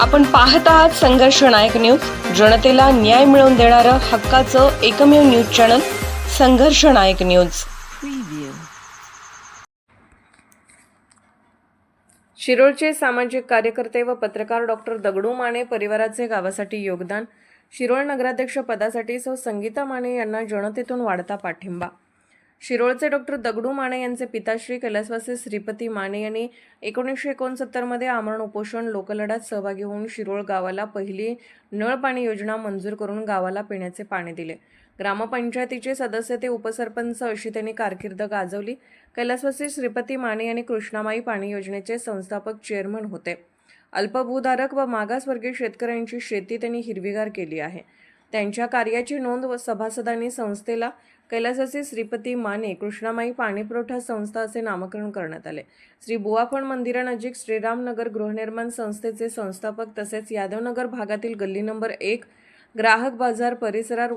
आपण पाहत आहात संघर्ष नायक न्यूज. जनतेला न्याय मिळवून देणारं हक्काचं एकमेव न्यूज चॅनल संघर्ष नायक न्यूज. शिरोळचे सामाजिक कार्यकर्ते व पत्रकार डॉक्टर दगडू माने परिवाराचे गावासाठी योगदान. शिरोळ नगराध्यक्ष पदासाठी सौ संगीता माने यांना जनतेतून वाढता पाठिंबा. शिरोळचे डॉक्टर दगडू माने यांचे पिताश्री कैलासवासी श्रीपती माने यांनी एकोणीसशे एकोणसत्तरमध्ये आमरण उपोषण लोकलढ्यात सहभागी होऊन शिरोळ गावाला पहिली नळ पाणी योजना मंजूर करून गावाला पिण्याचे पाणी दिले. ग्रामपंचायतीचे सदस्य ते उपसरपंच अशी त्यांनी कारकीर्द गाजवली. कैलासवासी श्रीपती माने यांनी कृष्णामाई पाणी योजनेचे संस्थापक चेअरमन होते. अल्पभूधारक व मागासवर्गीय शेतकऱ्यांची शेती त्यांनी हिरवीगार केली आहे. त्यांच्या कार्याची नोंद व सभासदांनी संस्थेला कैलासाचे श्रीपती माने कृष्णामाई पाणीपुरवठा संस्था असे नामकरण करण्यात आले. श्री बुवाफण मंदिरानजीक श्रीरामनगर गृहनिर्माण संस्थेचे संस्थापक तसेच यादवनगर भागातील गल्ली नंबर एक ग्राहक बाजार परिसरात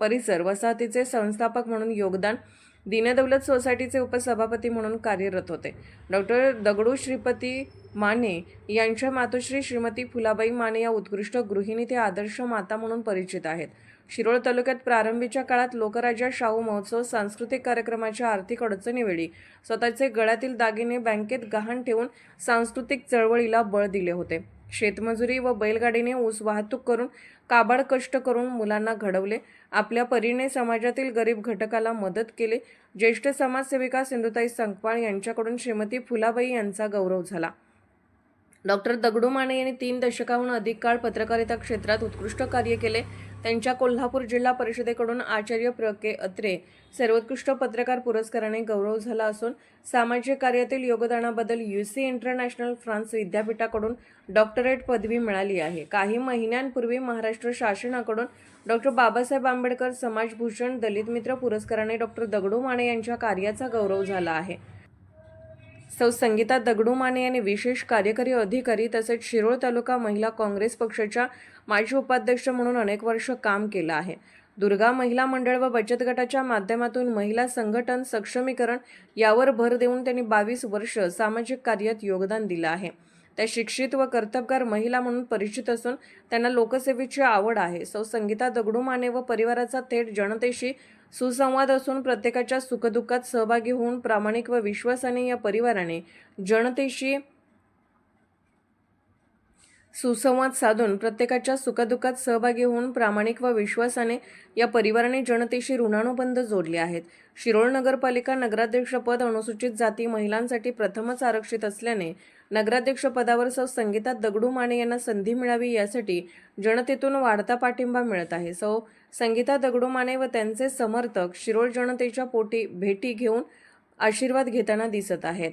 परिसर वसाहतीचे संस्थापक म्हणून योगदान दीनदौलत सोसायटीचे उपसभापती म्हणून कार्यरत होते. डॉक्टर दगडू श्रीपती माने यांच्या मातोश्री श्रीमती फुलाबाई माने या उत्कृष्ट गृहिणी ते आदर्श माता म्हणून परिचित आहेत. शिरोळ तालुक्यात प्रारंभीच्या काळात लोकराजा शाहू महोत्सव सांस्कृतिक कार्यक्रमाच्या आर्थिक अडचणीवेळी स्वतःचे गळ्यातील दागिने बँकेत गहाण ठेवून सांस्कृतिक चळवळीला बळ दिले होते. शेतमजुरी व बैलगाडीने ऊस वाहतूक करून काबाड कष्ट करून मुलांना घडवले. आपल्या परीने समाजातील गरीब घटकाला मदत केली. ज्येष्ठ समाजसेविका सिंधुताई संकपाळ यांच्याकडून श्रीमती फुलाबाई यांचा गौरव झाला. डॉक्टर दगडू माने यांनी तीन दशकाहून अधिक काळ पत्रकारिता क्षेत्रात उत्कृष्ट कार्य केले. त्यांच्या कोल्हापूर जिल्हा परिषदेकडून आचार्य प्र. के. अत्रे सर्वोत्कृष्ट पत्रकार पुरस्काराने गौरव झाला असून सामाजिक कार्यातील योगदानाबद्दल यू सी इंटरनॅशनल फ्रान्स विद्यापीठाकडून डॉक्टरेट पदवी मिळाली आहे. काही महिन्यांपूर्वी महाराष्ट्र शासनाकडून डॉक्टर बाबासाहेब आंबेडकर समाजभूषण दलित मित्र पुरस्काराने डॉक्टर दगडू माने यांच्या कार्याचा गौरव झाला आहे. सौ संगीता दगडू माने यांनी विशेष कार्यकारी अधिकारी तसेच शिरोळ तालुका महिला काँग्रेस पक्षाच्या माजी उपाध्यक्ष म्हणून अनेक वर्ष काम केलं आहे. दुर्गा महिला मंडळ व बचत गटाच्या माध्यमातून महिला संघटन सक्षमीकरण यावर भर देऊन त्यांनी बावीस वर्ष सामाजिक कार्यात योगदान दिलं आहे. त्या शिक्षित व कर्तबगार महिला म्हणून परिचित असून त्यांना लोकसेवेची आवड आहे. सौ संगीता दगडूमाने व परिवाराचा थेट जनतेशी सुसंवाद असून प्रत्येकाच्या सुखदुःखात सहभागी होऊन प्रामाणिक व विश्वासाने या परिवाराने जनतेशी सुसंवाद साधून प्रत्येकाच्या सुखदुःखात सहभागी होऊन प्रामाणिक व विश्वासाने या परिवाराने जनतेशी ऋणानुबंध जोडले आहेत. शिरोळ नगरपालिका नगराध्यक्षपद अनुसूचित जाती महिलांसाठी प्रथमच आरक्षित असल्याने नगराध्यक्षपदावर सौ संगीता दगडू माने यांना संधी मिळावी यासाठी जनतेतून वाढता पाठिंबा मिळत आहे. सौ संगीता दगडू माने व त्यांचे समर्थक शिरोळ जनतेच्या पोटी भेटी घेऊन आशीर्वाद घेताना दिसत आहेत.